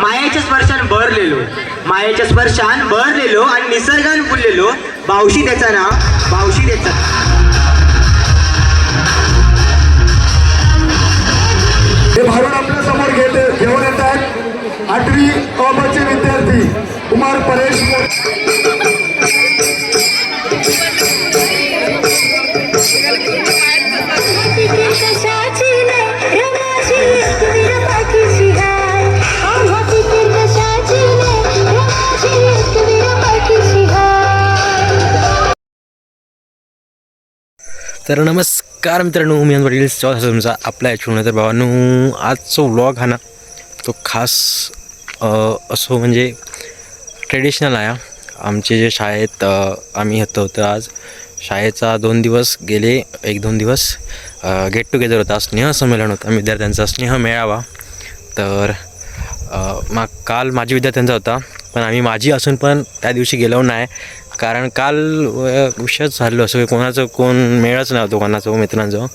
मायेच्या स्पर्शान भरलेलो मायेच्या स्पर्शान भरलेलो आणि निसर्गान फुललेलो. बावशी त्याचा नाव बावशी त्याचा. हे भारूड आपल्यासमोर घेते घेऊन येतात आठवी अ ब चे विद्यार्थी कुमार परेश तर नमस्कार मित्रांनो मी वडील. चौथा तुमचा आपला याच्यावर तर भावांनो आजचा व्लॉग हा ना तो खास असो म्हणजे ट्रेडिशनल आहे. आमचे जे शाळेत आम्ही होतो तर आज शाळेचा दोन दिवस गेले एक दोन दिवस गेट टुगेदर होता. स्नेहसंमेलन होता. विद्यार्थ्यांचा स्नेह मेळावा. तर मा काल माझी विद्यार्थ्यांचा होता. पण आम्ही माझी असून पण त्या दिवशी गेलो नाही. कारण काल विषयच झालो असं कोणाचं कोण मेळच नव्हतो कोणाचं मित्रांचो.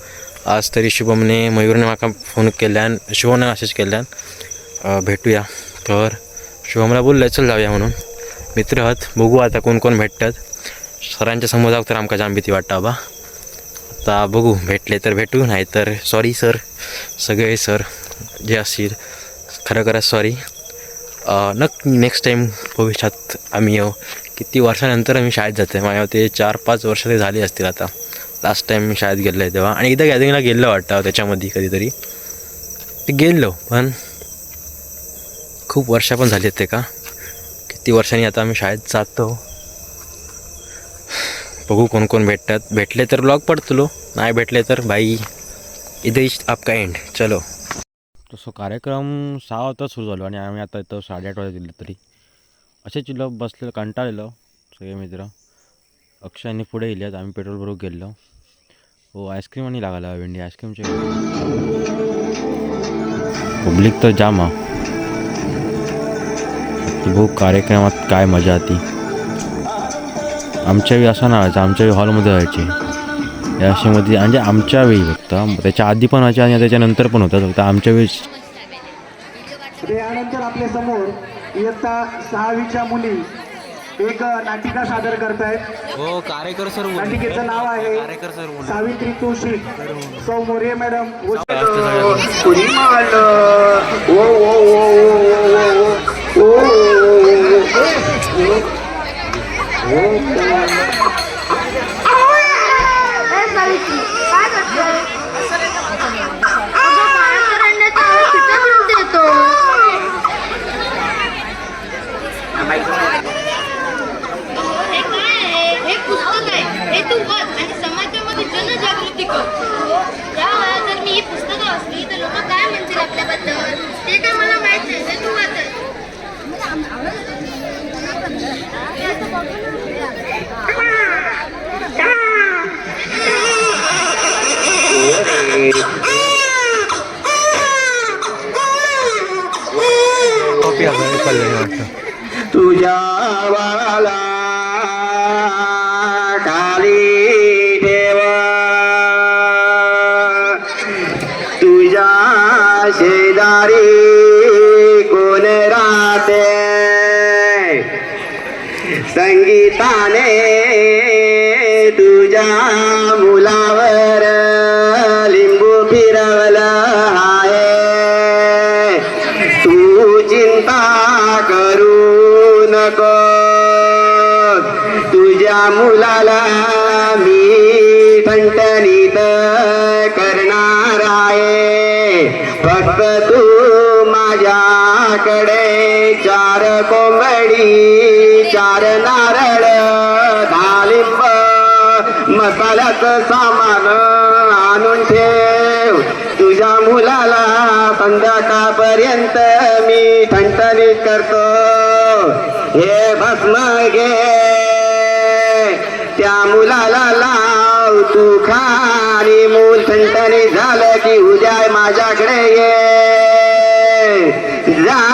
आज तरी शुभमने मयूरने म्हाका फोन केल्यान शुभमने मेसेज केल्यान भेटूया. तर शुभमला बोललं चल जाऊया म्हणून. मित्र आहात बघू आता कोण कोण भेटतात. सरांच्या समोर जाऊ तर आमका जाम भीती वाटतं बा. आता बघू भेटले तर भेटू नाही तर सॉरी सर सगळे सर जे असतील खरं खरंच सॉरी नक्की नेक्स्ट टाईम भविष्यात आम्ही येऊ. किती वर्षानंतर आम्ही शाळेत जाते माझ्या ते चार पाच वर्ष ते झाली असतील आता. लास्ट टाईम मी शाळेत गेलो आहे तेव्हा. आणि एकदा गॅदरिंगला गेलो वाटतं त्याच्यामध्ये कधीतरी. ते गेलो पण खूप वर्ष पण झाली आहेत ते का? किती वर्षांनी आता आम्ही शाळेत जातो. बघू कोण कोण भेटतात. भेटले तर ब्लॉग पडतलो. नाही भेटले तर बाई. इथे इज आपका एंड चलो. तसं कार्यक्रम सहा वाजता सुरू झालो आणि आम्ही आता इथं साडेआठ वाजता दिलं तरी. असे चिल्लो बसलेलो कंटाळलेलो सगळे मित्र. अक्षयने पुढे गेल्यात आम्ही पेट्रोल भरून गेलो हो आईस्क्रीम आणि लागायला भेंडी आईस्क्रीमचे पब्लिक तर जाम हा. भाऊ कार्यक्रमात काय मजा आती. आमच्या असं नाही व्हायचं आमच्या हॉलमध्ये व्हायचे. या अशामध्ये म्हणजे आमच्या वेळी फक्त. त्याच्या आधी पण व्हायचे आणि त्याच्यानंतर पण होतं. फक्त आमच्या वेळी यानंतर आपल्यासमोर इयत्ता सहावीच्या मुली एक नाटिका सादर करतायत. हो कार्यकर सर नाटिकेचं नाव आहे कार्यकर सर सावित्री तुळशी. सौ मोरे मॅडम. ओ संगीताने तुझ्या मुलावर लिंबू फिरवलं आहे. तू चिंता करू नको. तुझ्या मुलाला मी ठणठणीत करणार आहे. फक्त तू माझ्याकडे चार कोंबडी चार नारळ डाळिंब मसाल्याचं सामान आणून ठेव. तुझ्या मुलाला संध्याकाळपर्यंत मी ठणठणीत करतो. हे भस्म घे. त्या मुलाला लाव. तू खा आणि मूल ठणठणीत झालं की उद्या माझ्याकडे ये. जा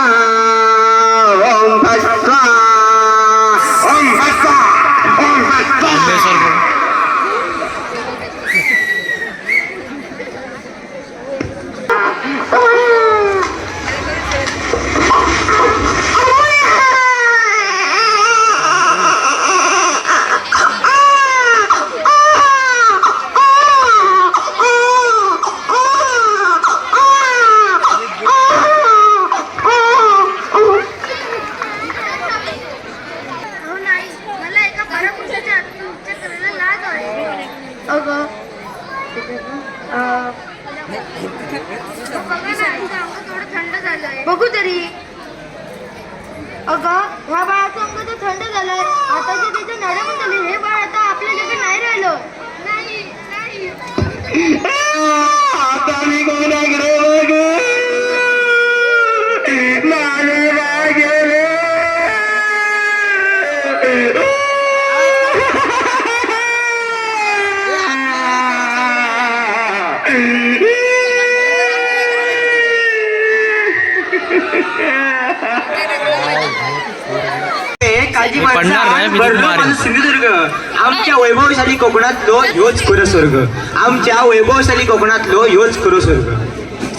आमच्या वैभवशाली कोकणातलो ह्योच खरं स्वर्ग. आमच्या वैभवशाली कोकणातलो ह्योच खरं स्वर्ग.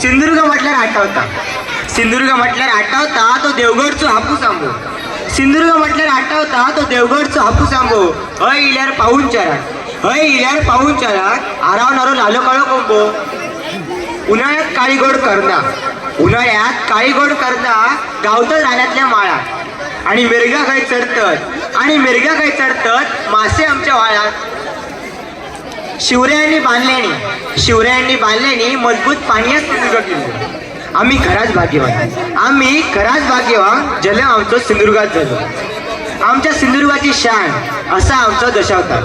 सिंधुदुर्ग म्हटल्यार आठवता. सिंधुदुर्ग म्हटल्यार आठवता तो देवगडचो हापूस आंबो. सिंधुदुर्ग म्हटल्यार आठवता तो देवगडचो हापूस आंबो. हय इल्यार पाहून चाराक हय इल्यार पाहून चाराक आरावणारो लालो काळो कोंबो. उन्हाळ्यात काळीगोड गोड उन्हाळ्यात काळीगोड करता करदा गावतात रानातल्या माळा. आणि मिरगा काय चढतत. आणि मिरगा काय चढतत मासे आमच्या वाळ्यात. शिवरायांनी बांधल्याने शिवरायांनी बांधल्याने मजबूत पाण्यास सिंधुदुर्ग आम्ही खराच भाग्यवान. आम्ही खराच भाग्यवान जल आमचं सिंधुदुर्गात झालो. आमच्या सिंधुदुर्गाची शान असा आमचा दशावतार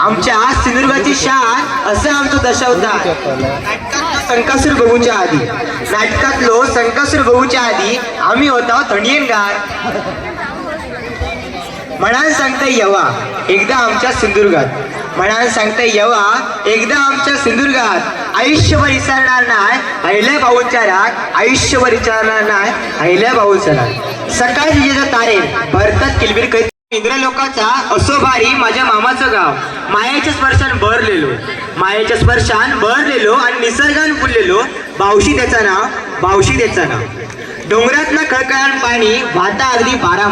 आमच्या सिंधुदुर्गाची शान असं आमचं दशावतार संकासूर बघूच्या आधी. नाटकातलो संकासूर बघूच्या आधी आम्ही होतो थंडीनगार म्हणान सांगता येवा एकदा आमच्या सिंधुदुर्गात. म्हणान सांगता येवा एकदा आमच्या सिंधुदुर्गात. आयुष्यभर विसरणार नाही अहिल्या भाऊंच्या राग आयुष्यभर विचारणार नाही अहिल्या भाऊंचा राग. सकाळी विजेचा तारे भरतात किलबिर कैत इंद्रलोकाचा असो भारी माझ्या मामाचं गाव. मायाच्या स्पर्शान भरलेलो मायाच्या स्पर्शान भरलेलो आणि निसर्गान फुललेलो. बावशी त्याचं नाव बावशी त्याचं नाव. डोंगरातनं खळखळान पाणी वाहता अगदी बारा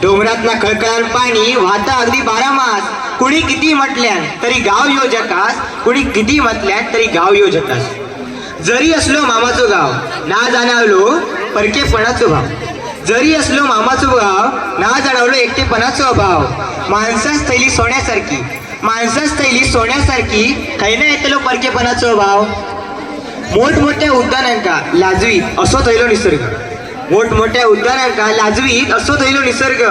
मास डोंगरातला खळखळान पाणी व्हाता अगदी बारा मास. कुणी किती म्हटल्यान तरी गाव योजकास कुणी किती म्हटल्यान तरी गाव योजकास. जरी असलो मामाचो गाव ना जाणवलो परकेपणाचो भाव. जरी असलो मामाचो गाव ना जाणवलो एकटेपणाचो अभाव. माणसाच थैली सोन्यासारखी माणसाच थैली सोन्यासारखी खैना येतलो परकेपणाचो अभाव. मोठमोठ्या उद्यानांका लाजवी असो थैलो निसर्ग. मोठमोठ्या उद्यानांका लाजवीत असो थैलो निसर्ग.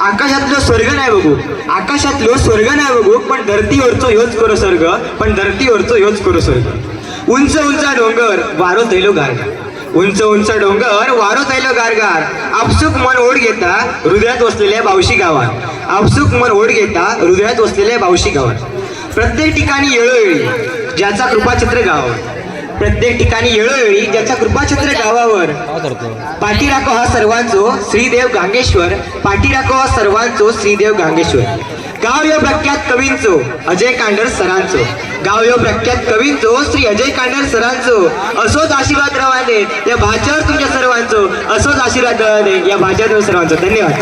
आकाशातलो स्वर्ग नाही बघू. आकाशातलो स्वर्ग नाही बघू पण धरतीवरचो ह्योच करो स्वर्ग पण धरतीवरचो ह्योच करो स्वर्ग. उंच उंच डोंगर वारो थैलो गारगार. उंच उंच डोंगर वारो थैलो गारगार. आपसूक मन ओढ घेता हृदयात वसलेल्या बावशी गावात. आपसूक मन ओढ घेता हृदयात वसलेल्या बावशी गावात. प्रत्येक ठिकाणी येळोवेळी ज्याचा कृपाचित्र गावा. प्रत्येक ठिकाणी येळोवेळी ज्याच्या कृपाचित्र गावावर काय पाठीराखो हा सर्वांचो श्रीदेव गांगेश्वर. पाठीराखो हा सर्वांचो श्रीदेव गांगेश्वर. गाव यो प्रख्यात कवींचो अजय कांडर सरांचो. गाव यो प्रख्यात कवींचो श्री अजय कांडर सरांचो. असोच आशीर्वाद रवा दे या भाच्यावर तुमच्या सर्वांचो असोच आशीर्वाद रवा दे या भाच्यावर सर्वांचो. धन्यवाद.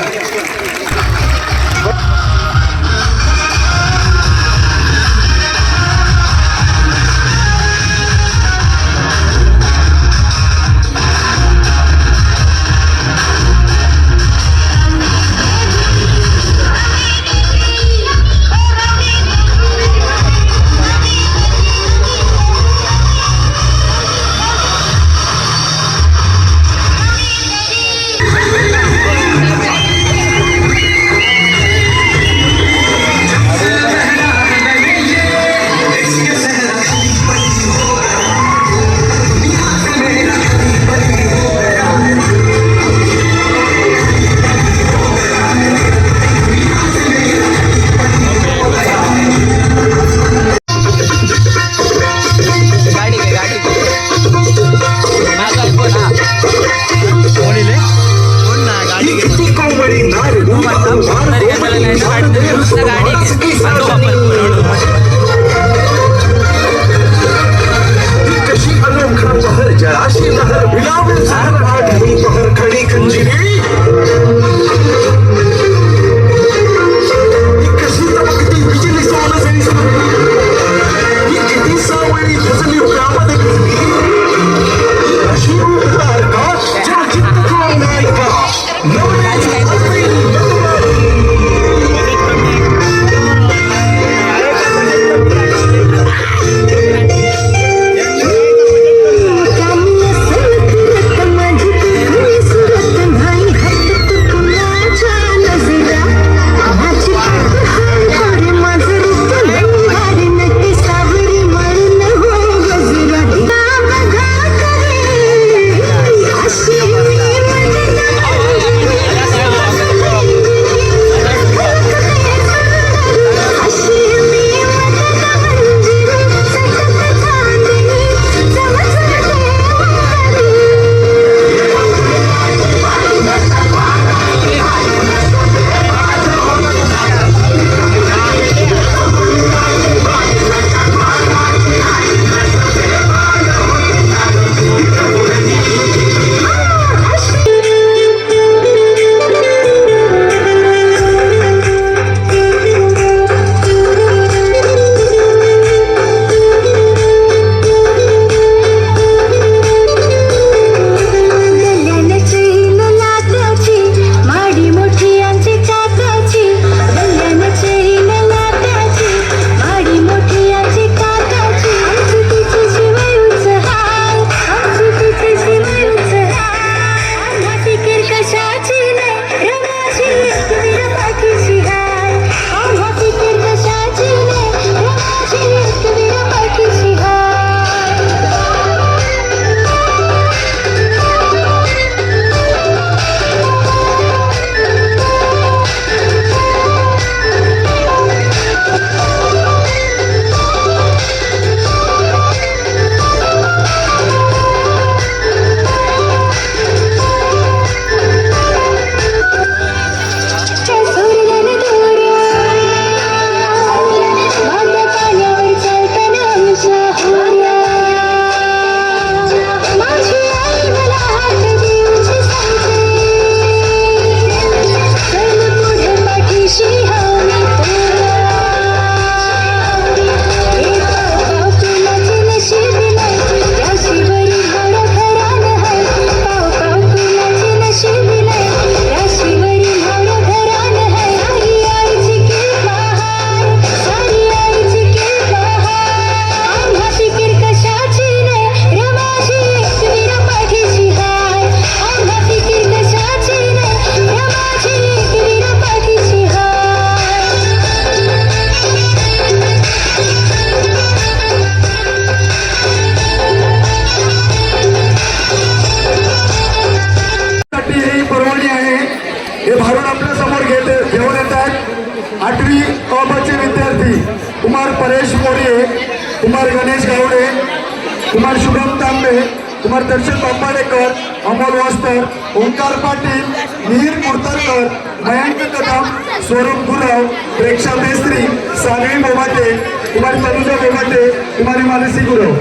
सानवी बोबाते कुमारी तनुजा बोबाते कुमारी मानसी गुरव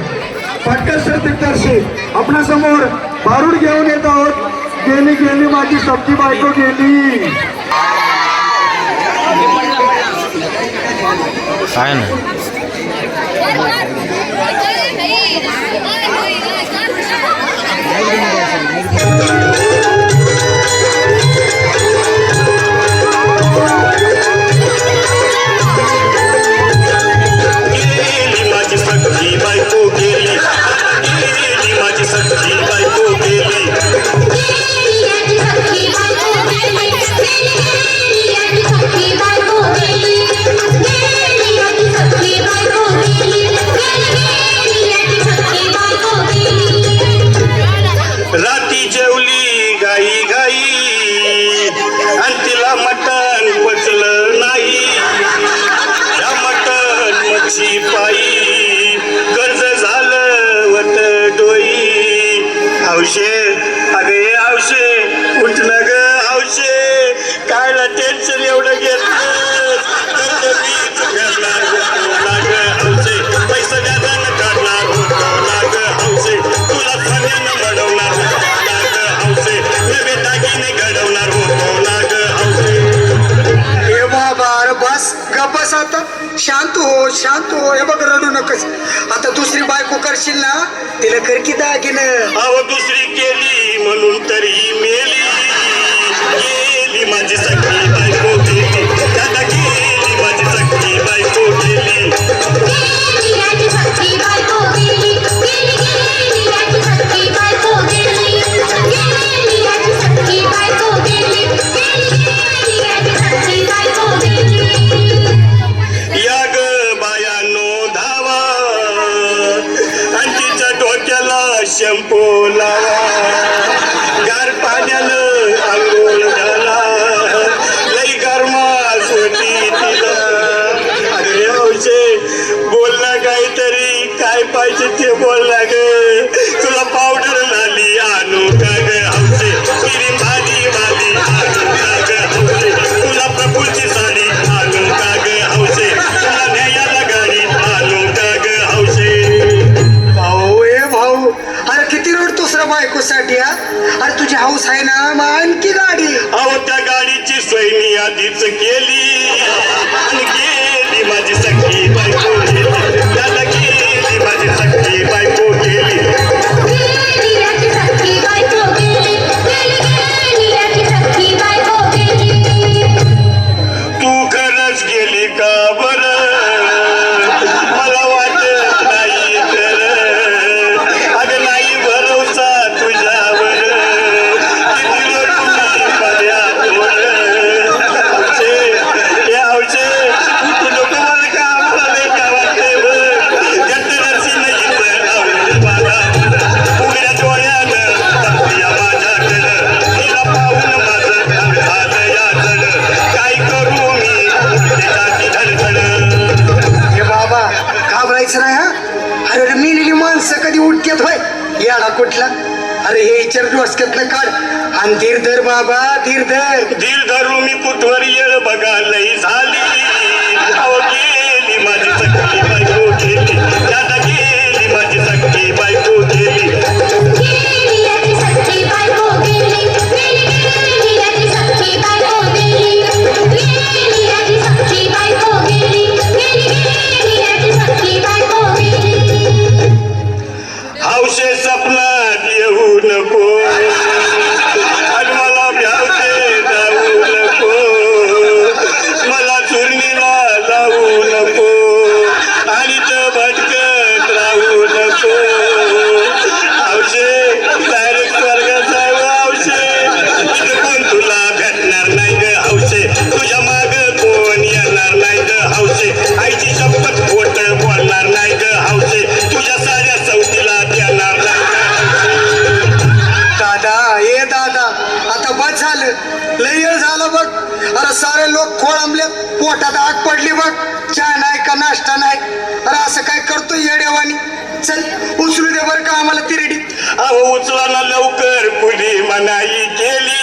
पाटकर पिक्चरशी समोर बारूड घेऊन येत आहोत गेली गेली माझी सबकी बायको गेली काय ना असशील ना? तिला कर की दागिन. अहो दुसरी केली म्हणून तरी मेली किलोमीटर दुसऱ्या बायकोसाठी हा? अरे तुझी हाऊस आहे ना मग आणखी गाडी. अहो त्या गाडीची सैनी आधीच केली. केली माझी सखी बायको. आणि धीर धर बाबा धीर धर धीर धरून मी पोटात आग पडली बघ. चहा नाही का नाश्ता नाही? अरे असं काय करतोय येडेवानी चल उचलू दे बरं का आम्हाला तिरडी अहो उचला ना लवकर मुली मनाई केली.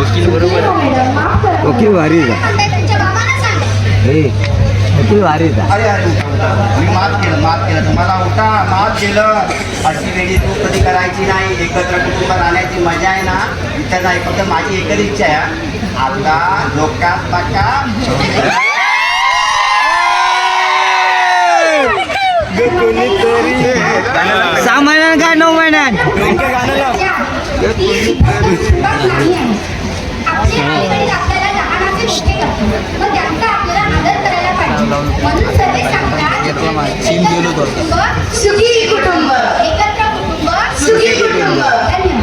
वकील बरोबर वकील भारी तुमच्या वकील भारी अरे अरे. मी माफ केलं माफ केलं. तुम्हाला उठा माफ केलं. अशी वेळी तू कधी करायची नाही. एकत्र कुटुंब राहण्याची मजा आहे ना? इथं नाही फक्त माझी एकच इच्छा आहे आता डोक्यात टाका सहा महिन्यात? काय नऊ महिन्यात लावून घेतला चीन गेलो होतो सुखी कुटुंब. एकत्र कुटुंब. सुखी कुटुंब.